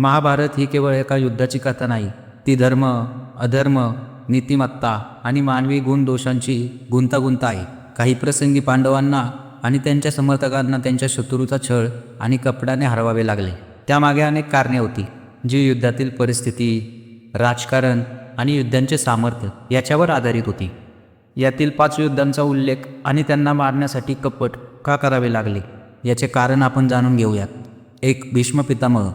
महाभारत ही केवळ एका युद्धाची कथा नाही ती धर्म अधर्म नीतिमत्ता आणि मानवी गुण दोषांची गुंतागुंत आहे. काही प्रसंगी पांडवांना आणि त्यांच्या समर्थकांना त्यांच्या शत्रूचा छळ आणि कपड्याने हरवावे लागले. त्यामागे अनेक कारणे होती जी युद्धातील परिस्थिती राजकारण आणि युद्धांचे सामर्थ्य याच्यावर आधारित होती. यातील पाच युद्धांचा उल्लेख आणि त्यांना मारण्यासाठी कपट का करावे लागले याचे कारण आपण जाणून घेऊयात. एक भीष्म पितामह.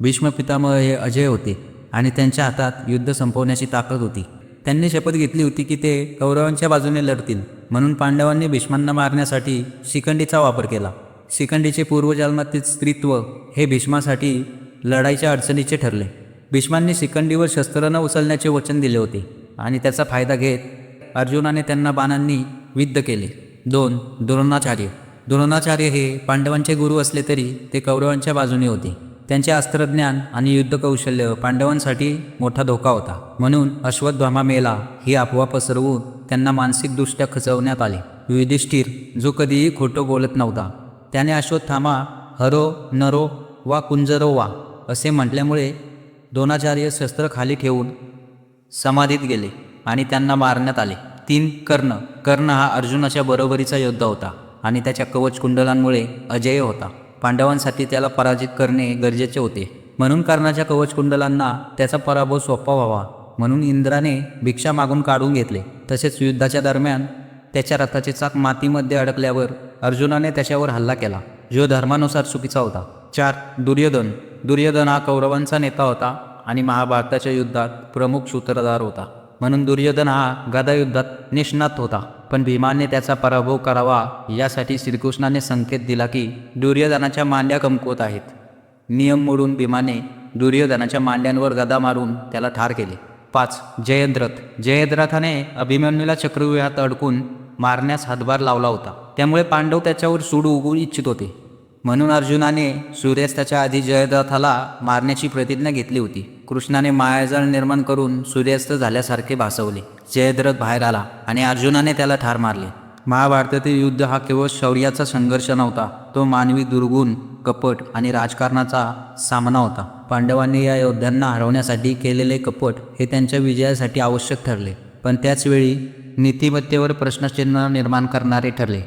भीष्म पितामह हे अजय होते आणि त्यांच्या हातात युद्ध संपवण्याची ताकद होती. त्यांनी शपथ घेतली होती की ते कौरवांच्या बाजूने लढतील म्हणून पांडवांनी भीष्मांना मारण्यासाठी शिखंडीचा वापर केला. शिखंडीचे पूर्वजन्मातील स्त्रीत्व हे भीष्मासाठी लढाईच्या अडचणीचे ठरले. भीष्मांनी शिखंडीवर शस्त्र न उचलण्याचे वचन दिले होते आणि त्याचा फायदा घेत अर्जुनाने त्यांना बाणांनी विद्ध केले. दोन द्रोणाचार्य. द्रोणाचार्य हे पांडवांचे गुरु असले तरी ते कौरवांच्या बाजूने होते. त्यांचे अस्त्रज्ञान आणि युद्धकौशल्य पांडवांसाठी मोठा धोका होता. म्हणून अश्वत्थामा मेला ही अफवा पसरवून त्यांना मानसिकदृष्ट्या खचवण्यात आले. युधिष्ठिर जो कधीही खोटं बोलत नव्हता त्याने अश्वत्थामा हरो नरो वा कुंजरो वा असे म्हटल्यामुळे दोनाचार्य शस्त्र खाली ठेवून समाधीत गेले आणि त्यांना मारण्यात आले. तीन कर्ण कर्ण हा अर्जुनाच्या बरोबरीचा योद्धा होता आणि त्याच्या कवच कुंडलांमुळे अजय होता. पांडवांसाठी त्याला पराजित करणे गरजेचे होते. म्हणून कर्णाच्या कवच कुंडलांना त्याचा पराभव सोपा व्हावा म्हणून इंद्राने भिक्षा मागून काढून घेतले. तसेच युद्धाच्या दरम्यान त्याच्या रथाचे चाक मातीमध्ये अडकल्यावर अर्जुनाने त्याच्यावर हल्ला केला जो धर्मानुसार चुकीचा होता. चार दुर्योधन. दुर्योधन हा कौरवांचा नेता होता आणि महाभारताच्या युद्धात प्रमुख सूत्रधार होता. म्हणून दुर्योधन हा गदायुद्धात निष्णात होता. पण भीमाने त्याचा पराभव करावा यासाठी श्रीकृष्णाने संकेत दिला की दुर्योधनाच्या मांड्या कमकुवत आहेत. नियम मोडून भीमाने दुर्योधनाच्या मांड्यांवर गदा मारून त्याला ठार केले. पाच जयद्रथ. जयद्रथाने अभिमन्यूला चक्रव्यूहात अडकून मारण्यास हातभार लावला होता. त्यामुळे पांडव त्याच्यावर सूड उगवू इच्छित होते. म्हणून अर्जुनाने सूर्यास्ताच्या आधी जयद्रथाला मारण्याची प्रतिज्ञा घेतली होती. कृष्णाने मायाजळ निर्माण करून सूर्यास्त झाल्यासारखे भासवले. जयद्रथ बाहेर आला आणि अर्जुनाने त्याला ठार मारले. महाभारतातील युद्ध हा केवळ शौर्याचा संघर्ष नव्हता तो मानवी दुर्गुण कपट आणि राजकारणाचा सामना होता. पांडवांनी या योद्ध्यांना हरवण्यासाठी केलेले कपट हे त्यांच्या विजयासाठी आवश्यक ठरले पण त्याचवेळी नीतिमत्तेवर प्रश्नचिन्ह निर्माण करणारे ठरले.